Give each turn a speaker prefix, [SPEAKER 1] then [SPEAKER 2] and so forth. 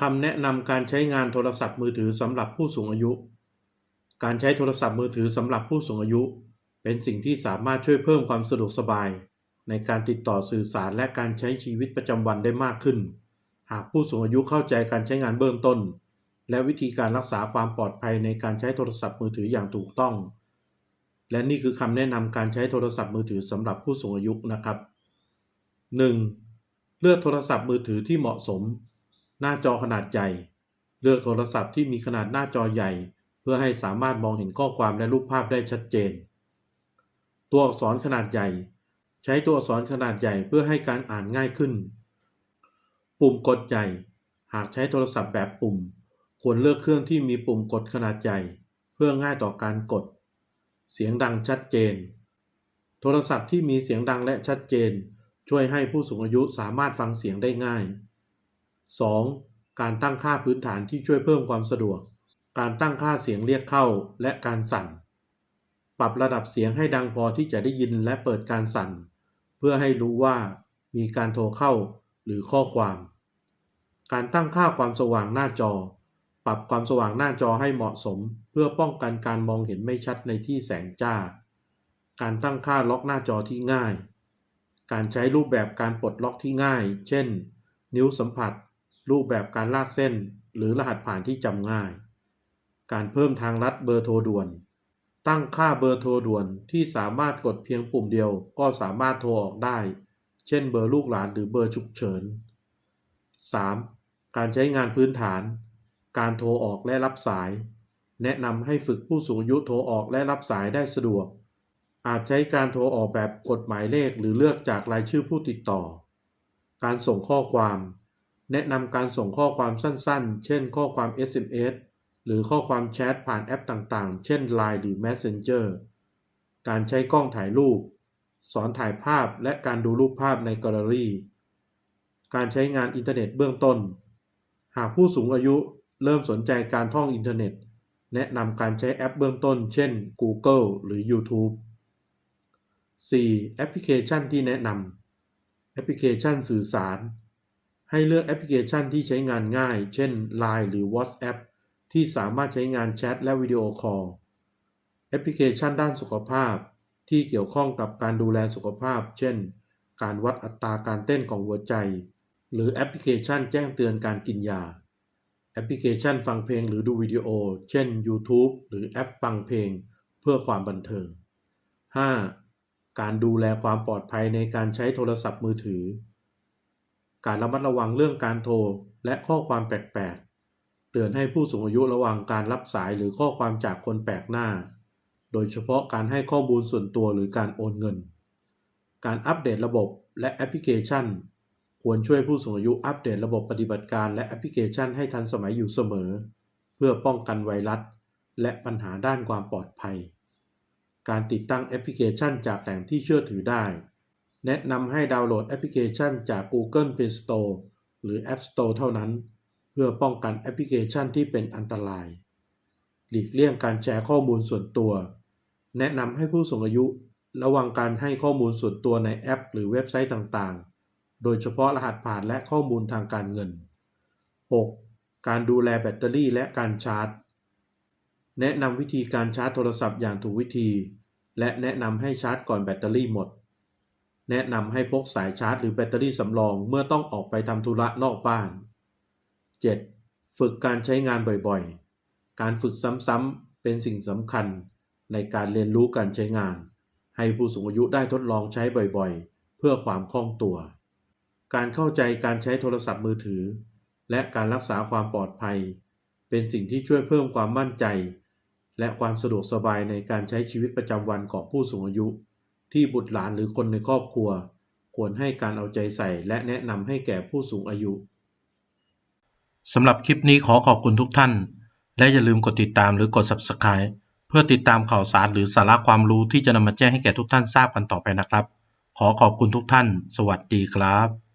[SPEAKER 1] คำแนะนำการใช้งานโทรศัพท์มือถือสำหรับผู้สูงอายุ การใช้โทรศัพท์มือถือสำหรับผู้สูงอายุ เป็นสิ่งที่สามารถช่วยเพิ่มความสะดวกสบาย ในการติดต่อสื่อสารและการใช้ชีวิตประจำวันได้มากขึ้น หากผู้สูงอายุเข้าใจการใช้งานเบื้องต้น และวิธีการรักษาความปลอดภัยในการใช้โทรศัพท์มือถืออย่างถูกต้อง และนี่คือคำแนะนำการใช้โทรศัพท์มือถือสำหรับผู้สูงอายุนะครับ 1. เลือกโทรศัพท์มือถือที่เหมาะสม หน้าจอขนาดใหญ่ เลือกโทรศัพท์ที่มีขนาดหน้าจอใหญ่ เพื่อให้สามารถมองเห็นข้อความและรูปภาพได้ชัดเจน ตัวอักษรขนาดใหญ่ ใช้ตัวอักษรขนาดใหญ่เพื่อให้การอ่านง่ายขึ้น ปุ่มกดใหญ่ หากใช้โทรศัพท์แบบปุ่ม ควรเลือกเครื่องที่มีปุ่มกดขนาดใหญ่ เพื่อง่ายต่อการกด เสียงดังชัดเจน โทรศัพท์ที่มีเสียงดังและชัดเจน ช่วยให้ผู้สูงอายุสามารถฟังเสียงได้ง่าย 2. การตั้งค่าพื้นฐานที่ช่วยเพิ่มความสะดวก การตั้งค่าเสียงเรียกเข้าและการสั่น ปรับระดับเสียงให้ดังพอที่จะได้ยินและเปิดการสั่น เพื่อให้รู้ว่ามีการโทรเข้าหรือข้อความ การตั้งค่าความสว่างหน้าจอ ปรับความสว่างหน้าจอให้เหมาะสม เพื่อป้องกันการมองเห็นไม่ชัดในที่แสงจ้า การตั้งค่าล็อกหน้าจอที่ง่าย การใช้รูปแบบการปลดล็อกที่ง่าย เช่น นิ้วสัมผัส รูปแบบการลากเส้น หรือรหัสผ่านที่จำง่าย การเพิ่มทางลัดเบอร์โทรด่วน ตั้งค่าเบอร์โทรด่วนที่สามารถกดเพียงปุ่มเดียวก็สามารถโทรออกได้ เช่นเบอร์ลูกหลานหรือเบอร์ฉุกเฉิน 3. การใช้งานพื้นฐาน การโทรออกและรับสาย แนะนำให้ฝึกผู้สูงอายุโทรออกและรับสายได้สะดวก อาจใช้การโทรออกแบบกดหมายเลขหรือเลือกจากรายชื่อผู้ติดต่อ การส่งข้อความ แนะนำการส่งข้อความสั้นๆ เช่น ข้อความ SMS หรือข้อความแชทผ่านแอปต่างๆ เช่น Line หรือ Messenger การใช้กล้องถ่ายรูป สอนถ่ายภาพและการดูรูปภาพในแกลเลอรี่ การใช้งานอินเทอร์เน็ตเบื้องต้น หากผู้สูงอายุเริ่มสนใจการท่องอินเทอร์เน็ต แนะนำการใช้แอปเบื้องต้น เช่น Google หรือ YouTube 4. แอปพลิเคชันที่แนะนำแอปพลิเคชันสื่อสาร ให้เลือกแอปพลิเคชันที่ใช้งานง่าย เช่น Line หรือ WhatsApp ที่สามารถใช้งานแชทและวิดีโอคอล แอปพลิเคชันด้านสุขภาพ ที่เกี่ยวข้องกับการดูแลสุขภาพ เช่น การวัดอัตราการเต้นของหัวใจ หรือแอปพลิเคชันแจ้งเตือนการกินยา แอปพลิเคชันฟังเพลงหรือดูวิดีโอ เช่น YouTube หรือแอปฟังเพลง เพื่อความบันเทิง 5. การดูแลความปลอดภัยในการใช้โทรศัพท์มือถือ การระมัดระวังเรื่องการโทรและข้อความแปลกๆ เตือนให้ผู้สูงอายุระวังการรับสายหรือข้อความจากคนแปลกหน้า โดยเฉพาะการให้ข้อมูลส่วนตัวหรือการโอนเงิน การอัปเดตระบบและแอปพลิเคชัน ควรช่วยผู้สูงอายุอัปเดตระบบปฏิบัติการและแอปพลิเคชันให้ทันสมัยอยู่เสมอ เพื่อป้องกันไวรัส และปัญหาด้านความปลอดภัย การติดตั้งแอปพลิเคชันจากแหล่งที่เชื่อถือได้ แนะนำให้ดาวน์โหลดแอปพลิเคชันจาก Google Play Store หรือ App Store เท่านั้น เพื่อป้องกันแอปพลิเคชันที่เป็นอันตราย หลีกเลี่ยงการแชร์ข้อมูลส่วนตัว แนะนำให้ผู้สูงอายุ ระวังการให้ข้อมูลส่วนตัวในแอป หรือเว็บไซต์ต่างๆ โดยเฉพาะรหัสผ่านและข้อมูลทางการเงิน 6. การดูแลแบตเตอรี่และการชาร์จ แนะนำวิธีการชาร์จโทรศัพท์อย่างถูกวิธี และแนะนำให้ชาร์จก่อนแบตเตอรี่หมด แนะนำให้พกสายชาร์จหรือแบตเตอรี่สำรองเมื่อต้องออกไปทำธุระนอกบ้าน 7. ฝึกการใช้งานบ่อยๆ การฝึกซ้ำๆเป็นสิ่งสำคัญในการเรียนรู้การใช้งาน ให้ผู้สูงอายุได้ทดลองใช้บ่อยๆ เพื่อความคล่องตัว การเข้าใจการใช้โทรศัพท์มือถือ และการรักษาความปลอดภัย เป็นสิ่งที่ช่วยเพิ่มความมั่นใจ และความสะดวกสบายในการใช้ชีวิตประจำวันของผู้สูงอายุ ที่บุตรหลานหรือคนในครอบครัว ควรให้การเอาใจใส่ และแนะนำให้แก่ผู้สูงอายุสำหรับคลิปนี้ขอขอบคุณทุกท่าน และอย่าลืมกดติดตามหรือกด Subscribe เพื่อติดตามข่าวสารหรือสาระความรู้ที่จะนำมาแจ้งให้แก่ทุกท่านทราบกันต่อไปนะครับ ขอขอบคุณทุกท่าน สวัสดีครับ